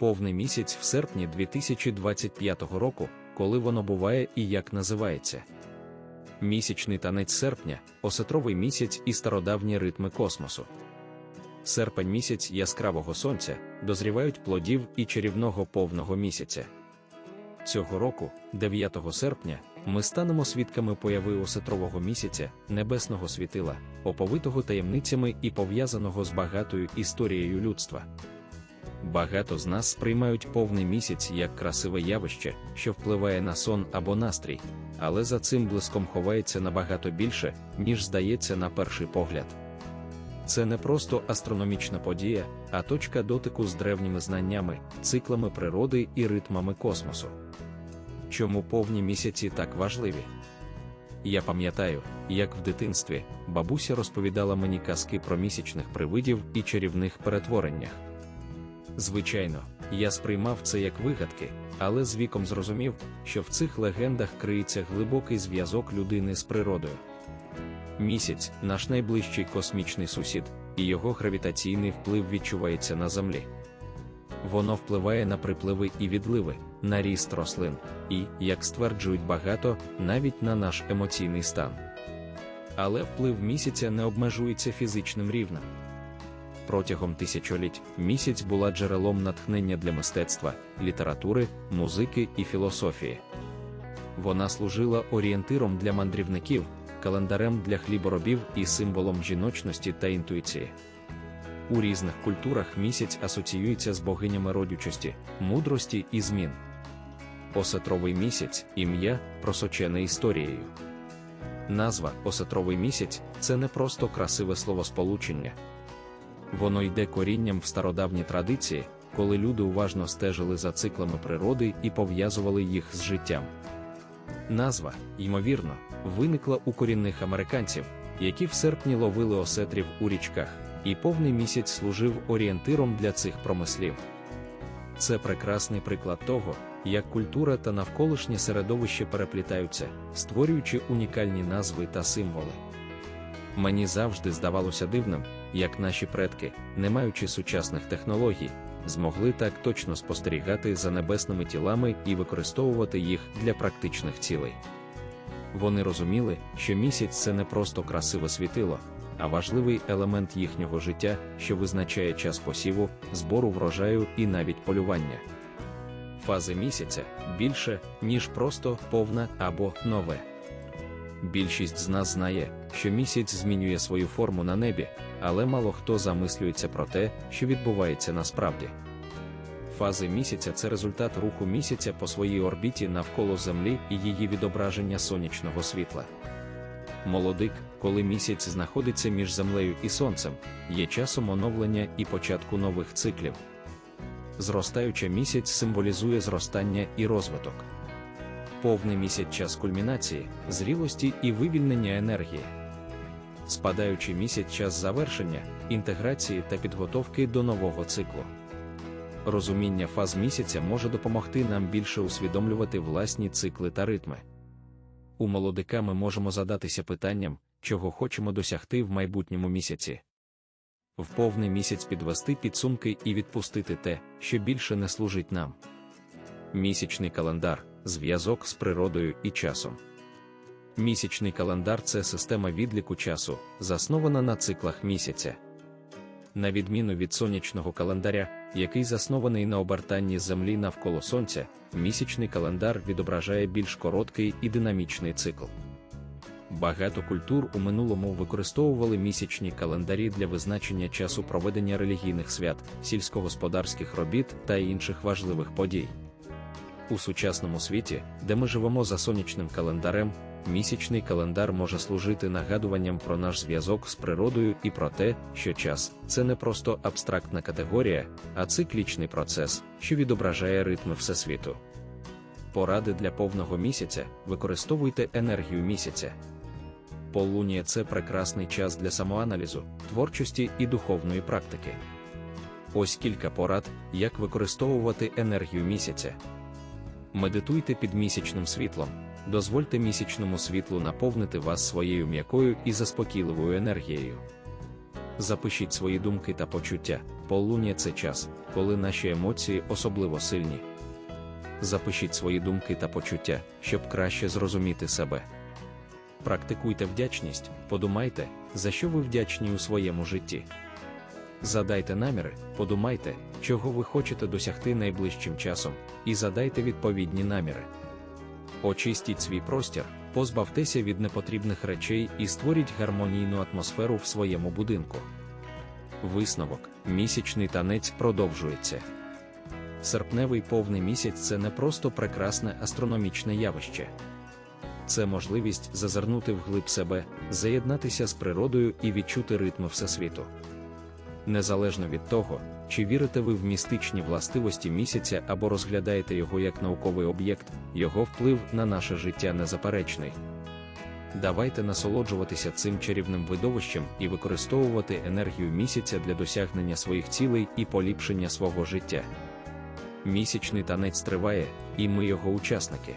повний місяць в серпні 2025 року, коли воно буває і як називається. Місячний танець серпня, осетровий місяць і стародавні ритми космосу. Серпень місяць яскравого сонця, дозрівають плодів і чарівного повного місяця. Цього року, 9 серпня, ми станемо свідками появи осетрового місяця, небесного світила, оповитого таємницями і пов'язаного з багатою історією людства. Багато з нас сприймають повний місяць як красиве явище, що впливає на сон або настрій, але за цим блиском ховається набагато більше, ніж здається на перший погляд. Це не просто астрономічна подія, а точка дотику з древніми знаннями, циклами природи і ритмами космосу. Чому повні місяці так важливі? Я пам'ятаю, як в дитинстві бабуся розповідала мені казки про місячних привидів і чарівних перетвореннях. Звичайно, я сприймав це як вигадки, але з віком зрозумів, що в цих легендах криється глибокий зв'язок людини з природою. Місяць наш найближчий космічний сусід, і його гравітаційний вплив відчувається на Землі. Воно впливає на припливи і відливи, на ріст рослин, і, як стверджують багато, навіть на наш емоційний стан. Але вплив місяця не обмежується фізичним рівнем. Протягом тисячоліть місяць була джерелом натхнення для мистецтва, літератури, музики і філософії. Вона служила орієнтиром для мандрівників, календарем для хліборобів і символом жіночності та інтуїції. У різних культурах місяць асоціюється з богинями родючості, мудрості і змін. Осетровий місяць ім'я, просочене історією. Назва Осетровий місяць це не просто красиве словосполучення. Воно йде корінням в стародавні традиції, коли люди уважно стежили за циклами природи і пов'язували їх з життям. Назва, ймовірно, виникла у корінних американців, які в серпні ловили осетрів у річках, і повний місяць служив орієнтиром для цих промислів. Це прекрасний приклад того, як культура та навколишнє середовище переплітаються, створюючи унікальні назви та символи. Мені завжди здавалося дивним, як наші предки, не маючи сучасних технологій, змогли так точно спостерігати за небесними тілами і використовувати їх для практичних цілей. Вони розуміли, що місяць це не просто красиве світило, а важливий елемент їхнього життя, що визначає час посіву, збору врожаю і навіть полювання. Фази місяця більше, ніж просто повна або нове. Більшість з нас знає, що місяць змінює свою форму на небі, але мало хто замислюється про те, що відбувається насправді. Фази місяця це результат руху місяця по своїй орбіті навколо Землі і її відображення сонячного світла. Молодик, коли місяць знаходиться між землею і сонцем, є часом оновлення і початку нових циклів. Зростаюча місяць символізує зростання і розвиток. Повний місяць час кульмінації, зрілості і вивільнення енергії. Спадаючий місяць час завершення, інтеграції та підготовки до нового циклу. Розуміння фаз місяця може допомогти нам більше усвідомлювати власні цикли та ритми. У молодика ми можемо задатися питанням, чого хочемо досягти в майбутньому місяці. В повний місяць підвести підсумки і відпустити те, що більше не служить нам. Місячний календар зв'язок з природою і часом. Місячний календар це система відліку часу, заснована на циклах місяця. На відміну від сонячного календаря, який заснований на обертанні Землі навколо Сонця, місячний календар відображає більш короткий і динамічний цикл. Багато культур у минулому використовували місячні календарі для визначення часу проведення релігійних свят, сільськогосподарських робіт та інших важливих подій. У сучасному світі, де ми живемо за сонячним календарем, місячний календар може служити нагадуванням про наш зв'язок з природою і про те, що час це не просто абстрактна категорія, а циклічний процес, що відображає ритми Всесвіту. Поради для повного місяця використовуйте енергію місяця. Полунія це прекрасний час для самоаналізу, творчості і духовної практики. Ось кілька порад, як використовувати енергію місяця. Медитуйте під місячним світлом, дозвольте місячному світлу наповнити вас своєю м'якою і заспокійливою енергією. Запишіть свої думки та почуття, Поллуння це час, коли наші емоції особливо сильні. Запишіть свої думки та почуття, щоб краще зрозуміти себе. Практикуйте вдячність, подумайте, за що ви вдячні у своєму житті. Задайте наміри, подумайте, чого ви хочете досягти найближчим часом, і задайте відповідні наміри. Очистіть свій простір, позбавтеся від непотрібних речей і створіть гармонійну атмосферу в своєму будинку. Висновок: місячний танець продовжується. Серпневий повний місяць це не просто прекрасне астрономічне явище. Це можливість зазирнути вглиб себе, заєднатися з природою і відчути ритми Всесвіту. Незалежно від того, чи вірите ви в містичні властивості місяця або розглядаєте його як науковий об'єкт, його вплив на наше життя незаперечний. Давайте насолоджуватися цим чарівним видовищем і використовувати енергію місяця для досягнення своїх цілей і поліпшення свого життя. Місячний танець триває, і ми його учасники.